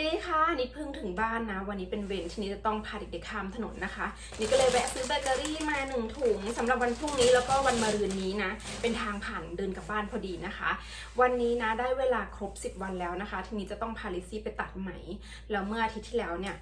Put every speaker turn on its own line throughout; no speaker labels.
ดีค่ะนี่เพิ่งถึงบ้านนะ วันนี้เป็นเวรที่นี่จะต้องพาเด็กๆข้ามถนนนะคะ นี่ก็เลยแวะซื้อเบเกอรี่มาหนึ่งถุงสำหรับวันพรุ่งนี้แล้วก็วันมะรืนนี้นะ เป็นทางผ่านเดินกลับบ้านพอดีนะคะ วันนี้นะได้เวลาครบ 10 วันแล้วนะคะ ทีนี้จะต้องพาลิซี่ไปตัดไหมแล้วเมื่ออาทิตย์ที่แล้วเนี่ย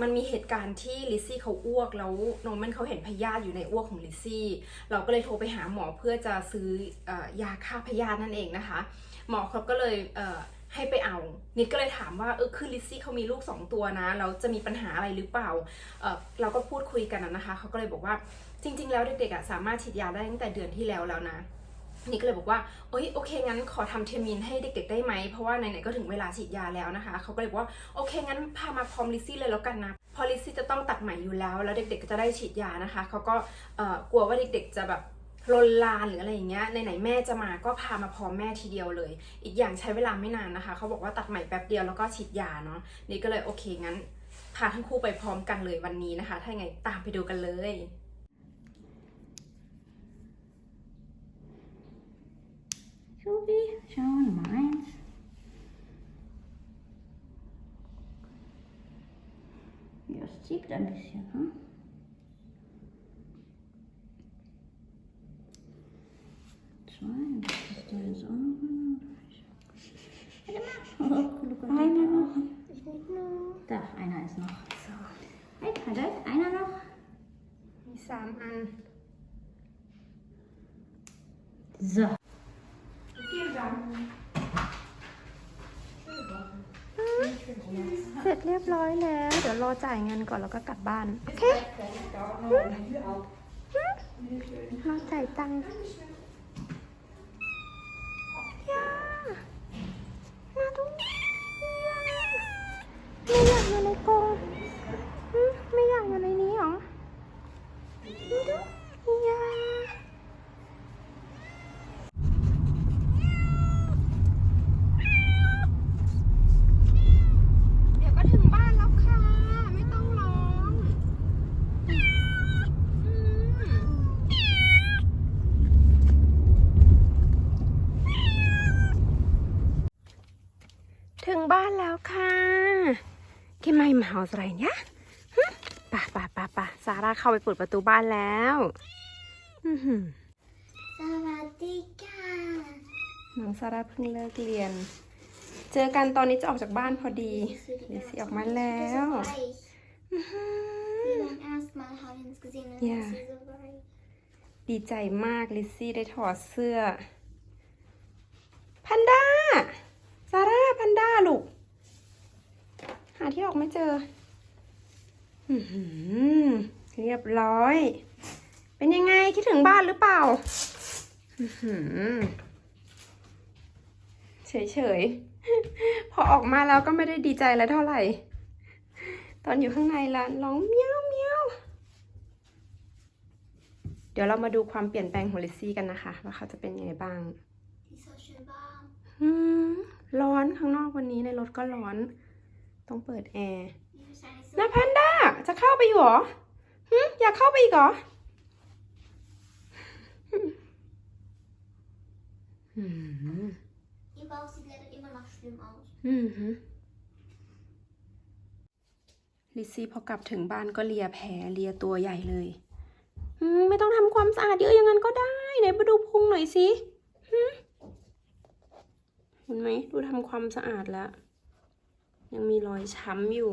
มันมีเหตุการณ์ที่ลิซี่เขาอ้วกแล้วโนมันเขาเห็นพยาธิอยู่ในอ้วกของลิซี่เราก็เลยโทรไปหาหมอเพื่อจะซื้อออยาฆ่าพยาธินั่นเองนะคะ หมอเขาก็เลยเให้ไปเอา นิดก็เลยถามว่าเออคือลิซซี่เขามีลูก 2 ตัวนะแล้วจะมีปัญหาอะไรหรือเปล่าเออเราก็พูดคุยกันนะคะเขาก็เลยบอกว่าจริง ๆ แล้วเด็กๆอะสามารถฉีดยาได้ตั้งแต่เดือนที่แล้วแล้วนะนี่ก็เลยบอกว่าเอ้ยโอเคงั้นขอทำเทมินให้เด็ก ๆ ได้ไหม เพราะว่าไหนๆก็ถึงเวลาฉีดยาแล้วนะคะ เขาก็เลยบอกว่าโอเคงั้นพามาพร้อมลิซซี่เลยแล้วกันนะ พอลิซซี่จะต้องตัดไหม่อยู่แล้ว แล้วเด็กๆก็จะได้ฉีดยานะคะ เขาก็กลัวว่าเด็กๆจะแบบ ลนลานหรืออะไรอย่างเงี้ยไหนๆแม่จะมาก็พามาพร้อมแม่ทีเดียวเลย อีกอย่างใช้เวลาไม่นานนะคะ เขาบอกว่าตัดไหม่แป๊บเดียวแล้วก็ฉีดยาเนาะนี่ก็เลยโอเคงั้นพาทั้งคู่ไปพร้อมกันเลยวันนี้นะคะ ถ้าไงตามไปดูกันเลย
Schubi, schau Nummer eins. Ja, es zieht ein bisschen, hm? Zwei, das ist der jetzt auch noch. Warte mal. Oh, einer noch. Da, einer ist noch. So. Hey, warte, einer noch.
มีสามอัน
So. Vielen Dank.
เสร็จเรียบร้อยแล้ว เดี๋ยวรอจ่ายเงินก่อนแล้วก็กลับบ้าน โอเค รอจ่ายตังค์ย่ามาดูย่าไม่อยากอยู่ในกรงหึไม่อยากอยู่ในนี้หรอมาดูย่า เดี๋ยวก็ถึงบ้านแล้วค่ะ ไม่ต้องร้องอืมถึง บ้านแล้วค่ะกินไม่มาเอาอะไรเนี่ยฮึป่ะป่ะป่ะป่ะซาร่าเข้าไปเปิดประตูบ้านแล้วอื้อหือ
สวัสดีค่ะ
น้องซาร่าเพิ่งเลิกเรียน เจอกันตอนนี้จะออกจากบ้านพอดีลิซี่ออกมาแล้วอื้อหือ
Beim ersten Mal habe ich uns gesehen und
Ja.
yeah. sie so weich.
ดีใจมากลิซซี่ได้ถอดเสื้อพันด้าซาร่าพันด้า ลูก หาที่ออกไม่เจออื้อหือเรียบร้อย เป็นยังไงคิดถึงบ้านหรือเปล่าอื้อหือเฉยๆ พอออกมาแล้วก็ไม่ได้ดีใจแล้วเท่าไหร่ ตอนอยู่ข้างในละร้องเมี้ยวเมี้ยวเดี๋ยวเรามาดูความเปลี่ยนแปลงของลิซซี่กันนะคะ ว่าเขาจะเป็นยังไงบ้าง
Die ist so schön warm.
อืมร้อนข้างนอกวันนี้ในรถก็ร้อน ต้องเปิดแอร์
Die ist wahrscheinlich so.
นาแพนด้าจะเข้าไปอยู่เหรอหึอยากเข้าไปอีกเหรออืม
Ihr Bauch sieht leider immer noch schlimm aus.
อืมฮึลิซซี่พอกลับถึงบ้านก็เลียแผลเลียตัวใหญ่เลยอืมไม่ต้องทำความสะอาดเยอะอย่างนั้นก็ได้ ไหนมาดูพุงหน่อยสิ หึเห็นไหมดูทำความสะอาดแล้ว ยังมีรอยช้ำอยู่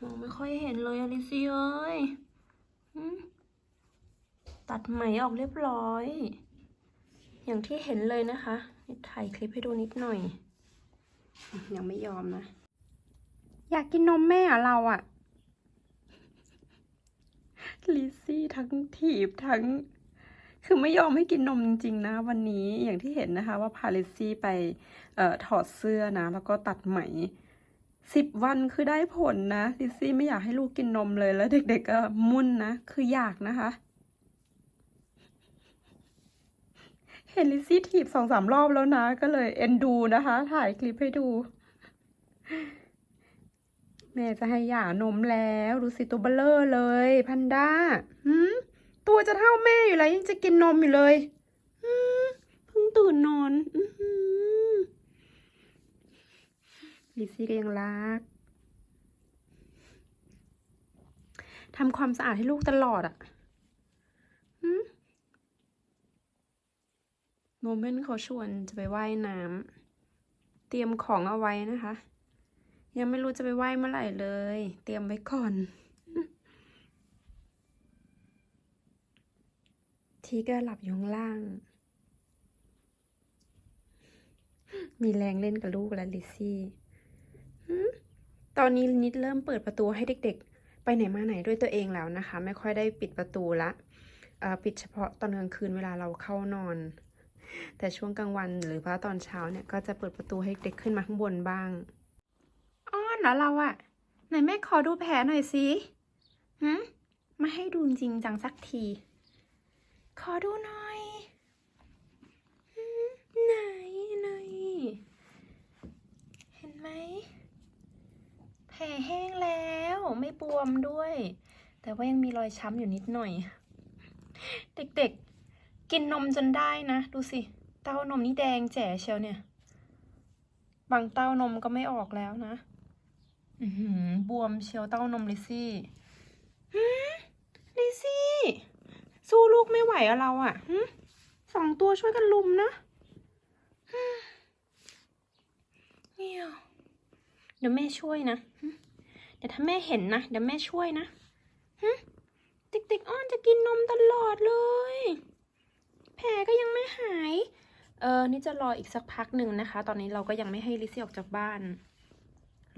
มองไม่ค่อยเห็นเลยอลิซี่เอ้ยตัดไหมออกเรียบร้อย อย่างที่เห็นเลยนะคะนี่ถ่ายคลิปให้ดูนิดหน่อย ยังไม่ยอมนะ อยากกินนมแม่อะเราอะลิซี่ทั้งถีบทั้ง คือไม่ยอมให้กินนมจริงๆนะ วันนี้อย่างที่เห็นนะคะ ว่าพาลิซี่ไปเอ่อถอดเสื้อนะ แล้วก็ตัดไหมสิบวันคือได้ผลนะลิซี่ไม่อยากให้ลูกกินนมเลยแล้วเด็กๆก็มุ่นนะ คืออยากนะคะ เห็นลิซซี่ถีบสองสามรอบแล้วนะ ก็เลยเอ็นดูนะคะ ถ่ายคลิปให้ดู แม่จะให้หย่านมแล้ว ดูสิตัวเบลเลอร์เลย พันด้าหืม ตัวจะเท่าแม่อยู่แล้วยังจะกินนมอยู่เลยเพิ่งตื่นนอนลิซี่ก็ยังรักทำความสะอาดให้ลูกตลอดอะ่ะโมเมนต์เขาชวนจะไปไว่ายน้ำเตรียมของเอาไว้นะคะ ยังไม่รู้จะไปไว่ายเมื่อไหร่เลย เตรียมไว้ก่อน ทีก็หลับอยู่ข้างล่าง มีแรงเล่นกับลูกแล้วลิซซี่ตอนนี้นิดเริ่มเปิดประตูให้เด็กๆ ไปไหนมาไหนด้วยตัวเองแล้วนะคะ ไม่ค่อยได้ปิดประตูละอ่อปิดเฉพาะตอนกลางคืนเวลาเราเข้านอน แต่ช่วงกลางวันหรือว่าตอนเช้าเนี่ยก็จะเปิดประตูให้เด็กขึ้นมาข้างบนบ้างอ้อนเหรอเราอะไหนแม่ขอดูแผลหน่อยสิหืมมาให้ดูจริงจังสักที ขอดูหน่อยหืมไหนไหนเห็นไหม แผลแห้งแล้วไม่บวมด้วย แต่ว่ายังมีรอยช้ำอยู่นิดหน่อย เด็กๆ กินนมจนได้นะ ดูสิ เต้านมนี่แดงแจ๋เชียวเนี่ย บางเต้านมก็ไม่ออกแล้วนะอือหือบวมเชียวเต้านมลิซซี่หืมลิซซี่ สู้ลูกไม่ไหวอะเราอะสองตัวช่วยกันลุมนะเนี่ยเดี๋ยวแม่ช่วยนะเดี๋ยวถ้าแม่เห็นนะเดี๋ยวแม่ช่วยนะหึติ๊กอ้อนจะกินนมตลอดเลย แผลก็ยังไม่หาย เออนี่จะรออีกสักพักหนึ่งนะคะ ตอนนี้เราก็ยังไม่ให้ลิซี่ออกจากบ้าน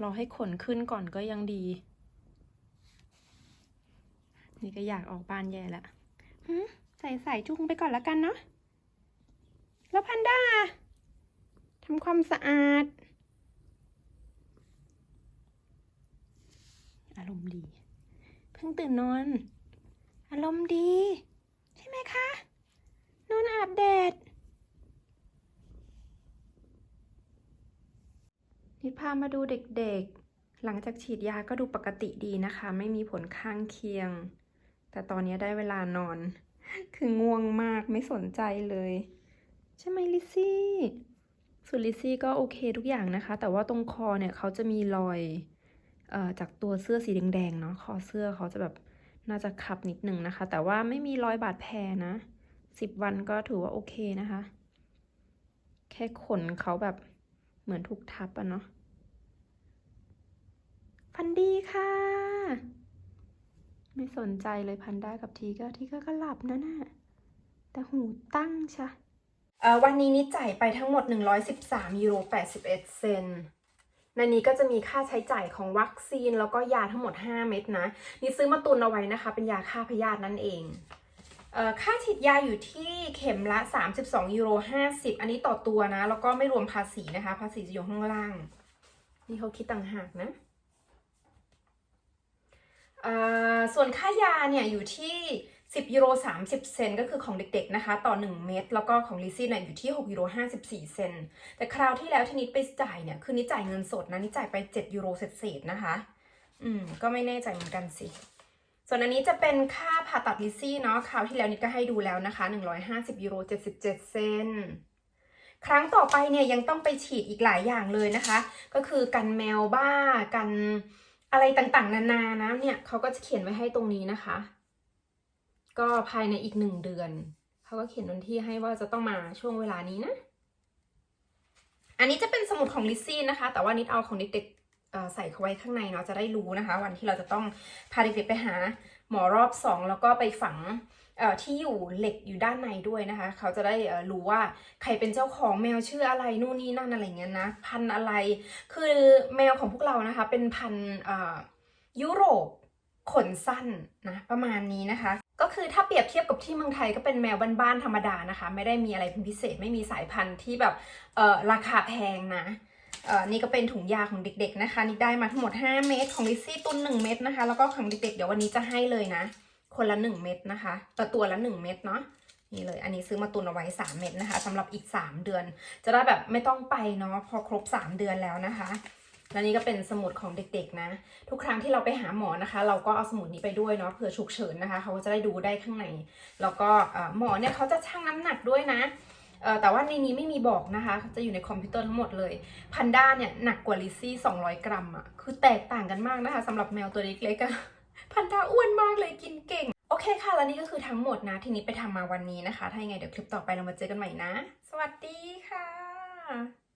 รอให้ขนขึ้นก่อนก็ยังดี นี่ก็อยากออกบ้านแย่แล้ว ใส่ใส่จุงไปก่อนแล้วกันเนาะ แล้วพันด้าทำความสะอาด อารมณ์ดี เพิ่งตื่นนอน อารมณ์ดี ใช่ไหมคะ นอนอาบแดด นิดพามาดูเด็กๆ หลังจากฉีดยาก็ดูปกติดีนะคะ ไม่มีผลข้างเคียง แต่ตอนนี้ได้เวลานอน คือง่วงมากไม่สนใจเลย ใช่ไหมลิซี่ส่วนลิซี่ก็โอเคทุกอย่างนะคะ แต่ว่าตรงคอเนี่ยเขาจะมีรอยเอ่อจากตัวเสื้อสีแดงๆเนาะคอเสื้อเขาจะแบบน่าจะขับนิดนึงนะคะ แต่ว่าไม่มีรอยบาดแผลนะสิบวันก็ถือว่าโอเคนะคะ แค่ขนเขาแบบเหมือนถูกทับอะเนาะฟันดีค่ะ ไม่สนใจเลยพันด้ากับทีเกอร์ทีเกอร์ก็หลับนะน่ะแต่หูตั้งชะเออวันนี้นิดจ่ายไปทั้งหมด 113ยูโร81 เซนในนี้ก็จะมีค่าใช้จ่ายของวัคซีนแล้วก็ยาทั้งหมด 5 เม็ดนะ นี่ซื้อมาตุนเอาไว้นะคะ เป็นยาฆ่าพยาธินั่นเองเออค่าฉีดยาอยู่ที่เข็มละ 32ยูโร50 อันนี้ต่อตัวนะ แล้วก็ไม่รวมภาษีนะคะ ภาษีจะอยู่ข้างล่าง นี่เขาคิดต่างหากนะ ส่วนค่ายาเนี่ยอยู่ที่ 10ยูโร30 เซนก็คือของเด็กๆนะคะ ต่อ 1 เม็ดแล้วก็ของลิซี่เนี่ยอยู่ที่6ยูโร54 เซนแต่คราวที่แล้วที่นิดไปจ่ายเนี่ยคือนิดจ่ายเงินสดนะนิดจ่ายไป7ยูโรเศษๆนะคะ อืม ก็ไม่แน่ใจเหมือนกันสิ ส่วนอันนี้จะเป็นค่าผ่าตัดลิซี่เนาะคราวที่แล้วนิดก็ให้ดูแล้วนะคะ 150ยูโร77 เซนครั้งต่อไปเนี่ยยังต้องไปฉีดอีกหลายอย่างเลยนะคะ ก็คือกันแมวบ้ากัน อะไรต่างๆ นานานะเนี่ยเขาก็จะเขียนไว้ให้ตรงนี้นะคะ ก็ภายในอีกหนึ่งเดือนเขาก็เขียนวันที่ให้ว่าจะต้องมาช่วงเวลานี้นะ อันนี้จะเป็นสมุดของลิซซี่นะคะ แต่ว่านิดเอาของเด็กๆใส่เข้าไว้ข้างในเนาะจะได้รู้นะคะ วันที่เราจะต้องพาเด็กๆไปหาหมอรอบสองแล้วก็ไปฝัง ที่อยู่เหล็กอยู่ด้านในด้วยนะคะ เขาจะได้รู้ว่าใครเป็นเจ้าของแมวชื่ออะไรนู่นนี่นั่นอะไรเงี้ยนะ พันอะไร คือแมวของพวกเรานะคะ เป็นพันยุโรปขนสั้นนะประมาณนี้นะคะ ก็คือถ้าเปรียบเทียบกับที่เมืองไทยก็เป็นแมวบ้านๆธรรมดานะคะ ไม่ได้มีอะไรเป็นพิเศษไม่มีสายพันธุ์ที่แบบราคาแพงนะนี่ก็เป็นถุงยาของเด็กๆนะคะ นี่ได้มาทั้งหมด 5 เม็ดของลิซซี่ตุน1เม็ดนะคะ แล้วก็ของเด็กๆเดี๋ยววันนี้จะให้เลยนะ คนละ 1 เม็ดนะคะต่อตัวละ 1 เม็ดเนาะนี่เลย อันนี้ซื้อมาตุนเอาไว้ 3 เม็ดนะคะสำหรับอีก 3 เดือน จะได้แบบไม่ต้องไปเนาะพอครบ 3 เดือนแล้วนะคะและนี่ก็เป็นสมุดของเด็กๆนะ ทุกครั้งที่เราไปหาหมอนะคะ เราก็เอาสมุดนี้ไปด้วยเนาะเผื่อฉุกเฉินนะคะเขาจะได้ดูได้ข้างในแล้วก็หมอเนี่ยเขาจะชั่งน้ำหนักด้วยนะแต่ว่าในนี้ไม่มีบอกนะคะ จะอยู่ในคอมพิวเตอร์ทั้งหมดเลยพันด้าเนี่ยหนักกว่าลิซซี่200 กรัมอะคือแตกต่างกันมากนะคะสำหรับแมวตัวเล็กๆอะ พันธาอ้วนมากเลยกินเก่ง โอเคค่ะ แล้วนี่ก็คือทั้งหมดนะ ที่นี้ไปทำมาวันนี้นะคะ ถ้ายังไงเดี๋ยวคลิปต่อไปเรามาเจอกันใหม่นะ สวัสดีค่ะ